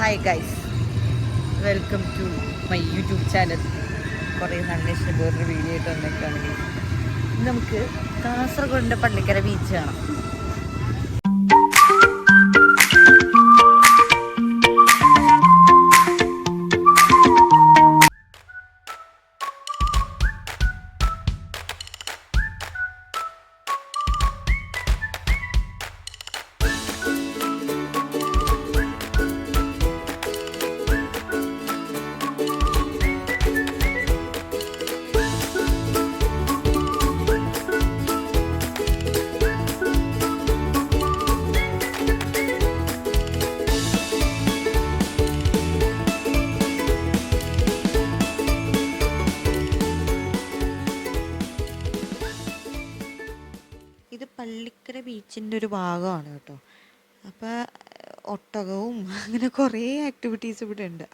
Hi guys welcome to my YouTube channel കുറേ നാളിന് വേറൊരു വീഡിയോ ആയിട്ട് വന്നിട്ടാണെങ്കിൽ. നമുക്ക് കാസർഗോഡിന്റെ പള്ളിക്കര ബീച്ച് കാണാം. പള്ളിക്കര ബീച്ചിന്റെ ഒരു ഭാഗമാണ് കേട്ടോ. അപ്പോൾ ഒട്ടകവും അങ്ങനെ കുറേ ആക്ടിവിറ്റീസ് ഇവിടെ ഉണ്ട്.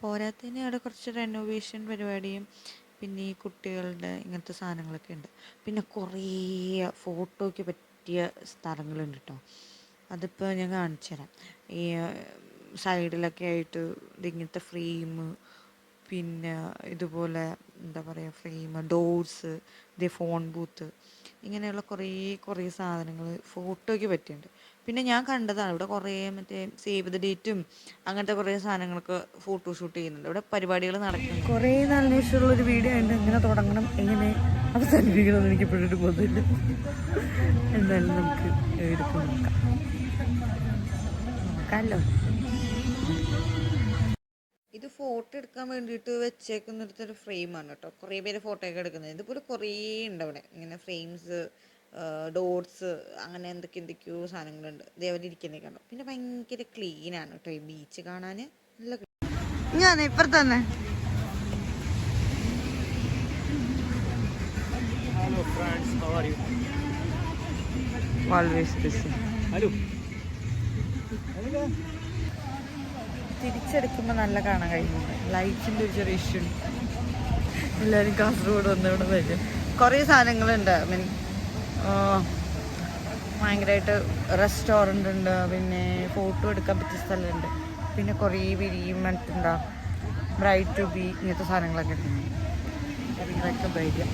പോരാത്തതിന് അവിടെ കുറച്ച് റെനോവേഷൻ പരിപാടിയും പിന്നെ ഈ കുട്ടികളുടെ ഇങ്ങനത്തെ സാധനങ്ങളൊക്കെ ഉണ്ട്. പിന്നെ കുറേ ഫോട്ടോയ്ക്ക് പറ്റിയ സ്ഥലങ്ങളുണ്ട് കേട്ടോ. അതിപ്പോൾ ഞാൻ കാണിച്ചു തരാം. ഈ സൈഡിലൊക്കെ ആയിട്ട് ഇങ്ങനത്തെ ഫ്രെയിം പിന്നെ ഇതുപോലെ എന്താ പറയുക ഫ്രെയിം ഡോർസ് ഇതേ ഫോൺ ബൂത്ത് ഇങ്ങനെയുള്ള കുറേ കുറേ സാധനങ്ങൾ ഫോട്ടോയ്ക്ക് പറ്റിയുണ്ട്. പിന്നെ ഞാൻ കണ്ടതാണ് ഇവിടെ കുറേ മറ്റേ സേവ് ദ ഡേറ്റും അങ്ങനത്തെ കുറേ സാധനങ്ങളൊക്കെ ഫോട്ടോഷൂട്ട് ചെയ്യുന്നുണ്ട്. ഇവിടെ പരിപാടികൾ നടക്കുന്നു കുറേ ശേഷമുള്ള ഒരു വീഡിയോ ഉണ്ട് എങ്ങനെ തുടങ്ങണം എങ്ങനെ അവസാനിപ്പിക്കണം എനിക്ക് ഇപ്പോഴൊരു ബോധമില്ല. എന്തായാലും നമുക്ക് എടുത്ത് നോക്കാം. നോക്കാമല്ലോ ഫോട്ടോ എടുക്കാൻ വേണ്ടിയിട്ട് വെച്ചേക്കുന്നിടത്തൊരു ഫ്രെയിമാണ് കേട്ടോ കുറേ പേര് ഫോട്ടോ ഒക്കെ എടുക്കുന്നത്. ഇതുപോലെ കുറേ ഉണ്ട് അവിടെ. ഇങ്ങനെ ഫ്രെയിംസ് ഡോട്ട്സ് അങ്ങനെ എന്തൊക്കെ എന്തൊക്കെയോ സാധനങ്ങളുണ്ട്. ഇതേപോലെ ഇരിക്കുന്നേ ഉണ്ടോ പിന്നെ ഭയങ്കര ക്ലീൻ ആണ് കേട്ടോ ഈ ബീച്ച് കാണാൻ. നല്ല ഞാൻ ഇപ്പുറത്ത് തന്നെ Hello friends, how are you? Always busy Hello. തിരിച്ചെടുക്കുമ്പോൾ നല്ല കാണാൻ കഴിയുന്നുണ്ട്. ലൈറ്റിന്റെ ഒരു ചെറിയ ഇഷ്യൂ എല്ലാവരും കാസർഗോഡ് വന്ന് ഇവിടെ വരും. കുറേ സാധനങ്ങളുണ്ട്. മീൻ ഭയങ്കരമായിട്ട് റെസ്റ്റോറന്റ് ഉണ്ട്. പിന്നെ ഫോട്ടോ എടുക്കാൻ പറ്റിയ സ്ഥലമുണ്ട്. പിന്നെ കുറേ വിരിയും മറ്റുണ്ടാ ബ്രൈറ്റ് ടു ബി ഇങ്ങനത്തെ സാധനങ്ങളൊക്കെ ഉണ്ട്. ഇതൊക്കെ ധൈര്യം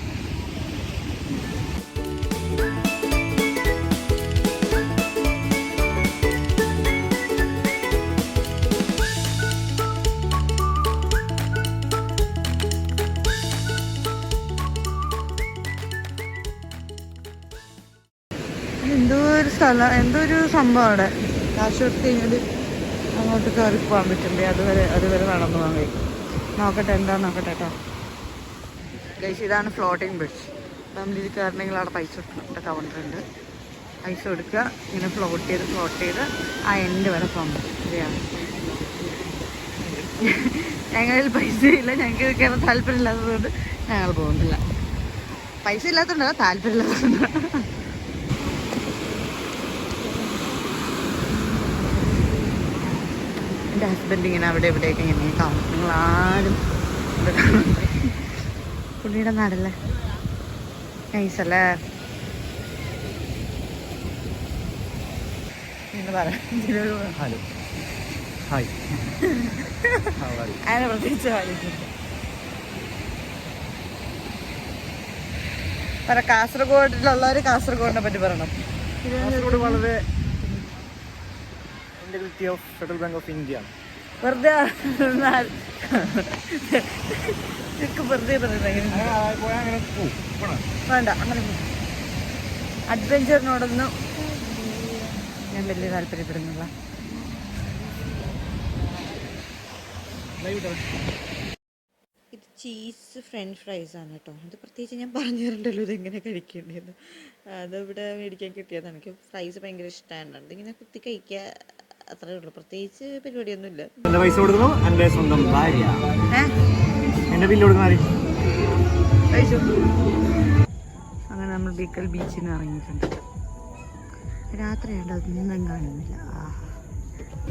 ഒരു സ്ഥലം. എന്തോ ഒരു സംഭവം അവിടെ? കാശ് കൊടുത്ത് കഴിഞ്ഞാൽ അങ്ങോട്ട് കയറി പോകാൻ പറ്റുമ്പോൾ അതുവരെ അതുവരെ നടന്നു പോകാൻ നോക്കട്ടെ എന്താ നോക്കട്ടെ കേട്ടോ ഗൈസ് ഇതാണ് ഫ്ലോട്ടിംഗ് ബ്രിഡ്ജ് നമ്മൾ ഇത് കയറണമെങ്കിൽ അവിടെ പൈസ കൊടുക്കണം. കൗണ്ടർ ഉണ്ട്. പൈസ കൊടുക്കുക ഇങ്ങനെ ഫ്ലോട്ട് ചെയ്ത് ഫ്ലോട്ട് ചെയ്ത് ആ എൻഡ് വരെ പോകാൻ പറ്റും. ഞങ്ങളിൽ പൈസ ഇല്ല. ഞങ്ങൾക്ക് കയറാൻ താല്പര്യമില്ലാത്തതുകൊണ്ട് ഞങ്ങൾ പോകുന്നില്ല. പൈസ ഇല്ലാത്തതുകൊണ്ടല്ല താല്പര്യമില്ലാത്തതുകൊണ്ട് എന്റെ ഹസ്ബൻഡ് ഇങ്ങനെ അവിടെ ഇവിടെയൊക്കെ ഇങ്ങനെ കാണും നിങ്ങൾ ആരും പുള്ളിയുടെ നാടല്ലേ? നൈസല്ലേ കാസർഗോഡിലുള്ളവര് പ്രത്യേകിച്ച് പറ കാസർഗോഡിലുള്ളവർ കാസർഗോഡിനെ പറ്റി പറയണം. കാസർഗോഡ് വളരെ integrity of Federal Bank of India വെറുതെ വെറുതെ? വേണ്ട അങ്ങനെ അഡ്വഞ്ചറിനോടൊന്നും ഞാൻ വലിയ താല്പര്യപ്പെടുന്നില്ല? ഇത് ചീസ് ഫ്രഞ്ച് ഫ്രൈസ് ആണ് കേട്ടോ. ഇത് പ്രത്യേകിച്ച് ഞാൻ പറഞ്ഞു തരണ്ടല്ലോ ഇത് എങ്ങനെ കഴിക്കേണ്ടത്. ഇവിടെ മേടിക്കാൻ കിട്ടിയതാണ്. എനിക്ക് ഫ്രൈസ് ഭയങ്കര ഇഷ്ടമാണ് ഇതിങ്ങനെ കുത്തി കഴിക്കുക അത്രേ ഉള്ളൂ. പ്രത്യേകിച്ച് പരിപാടിയൊന്നുമില്ല. എന്റെ പൈസ കൊടുക്കുന്നു. എന്റെ സ്വന്തം ഭാര്യ. എന്റെ ബില്ല് കൊടുക്കുന്ന അങ്ങനെ നമ്മൾ ബിക്കൽ ബീച്ചിൽ നിന്ന് ഇറങ്ങിയിട്ടുണ്ട്. രാത്രിയുണ്ട് അതൊന്നും കാണുന്നില്ല. ആ.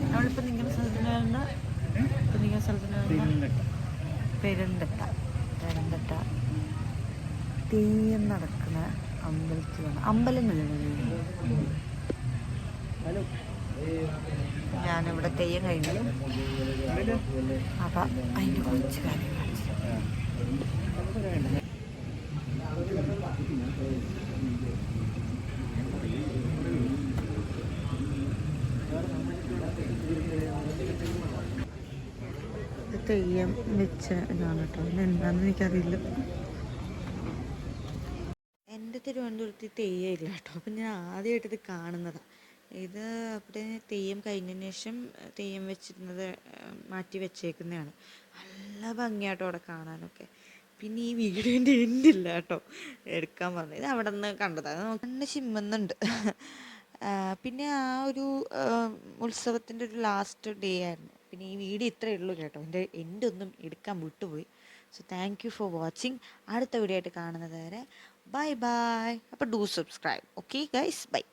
നമ്മളിപ്പോൾ നിങ്ങളുടെ സ്ഥലത്തിന് വേണ്ട. ഇപ്പം നിങ്ങളുടെ സ്ഥലത്തിന് പെരുന്തട്ട. പെരുന്തട്ട. തെയ്യം നടക്കുന്ന അമ്പലത്തിലാണ്. അമ്പലം ഹലോ. ഞാൻ ഞാനിവിടെ തെയ്യം കഴിഞ്ഞു. അപ്പം അതിന്റെ കുറച്ച് കാര്യങ്ങൾ തെയ്യം വെച്ച ഇതാണ് കേട്ടോ. എന്താണെന്ന് എനിക്കറിയില്ല. എന്റെ തിരുവനന്തപുരത്ത് ഈ തെയ്യം ഇല്ല കേട്ടോ. അപ്പം ഞാൻ ആദ്യമായിട്ട് ഇത് കാണുന്നതാണ് ഇത് അവിടെ തെയ്യം കഴിഞ്ഞതിന് ശേഷം തെയ്യം വെച്ചിരുന്നത് മാറ്റി വെച്ചേക്കുന്നതാണ്. നല്ല ഭംഗിയാട്ടോ അവിടെ കാണാനൊക്കെ. പിന്നെ ഈ വീഡിയോന്റെ എൻഡില്ല കേട്ടോ എടുക്കാൻ പറഞ്ഞു ഇത് അവിടെ നിന്ന് കണ്ടതാണ് നല്ല ചിമ്മുന്നുണ്ട്. പിന്നെ ആ ഒരു ഉത്സവത്തിന്റെ ഒരു ലാസ്റ്റ് ഡേ ആയിരുന്നു. പിന്നെ ഈ വീഡിയോ ഇത്രയേ ഉള്ളൂ കേട്ടോ. എന്റെ എന്റെ ഒന്നും എടുക്കാൻ വിട്ടുപോയി. So thank you for watching അടുത്ത വീഡിയോ ആയിട്ട് കാണുന്നത് വരെ ബൈ ബൈ അപ്പോൾ do subscribe okay guys bye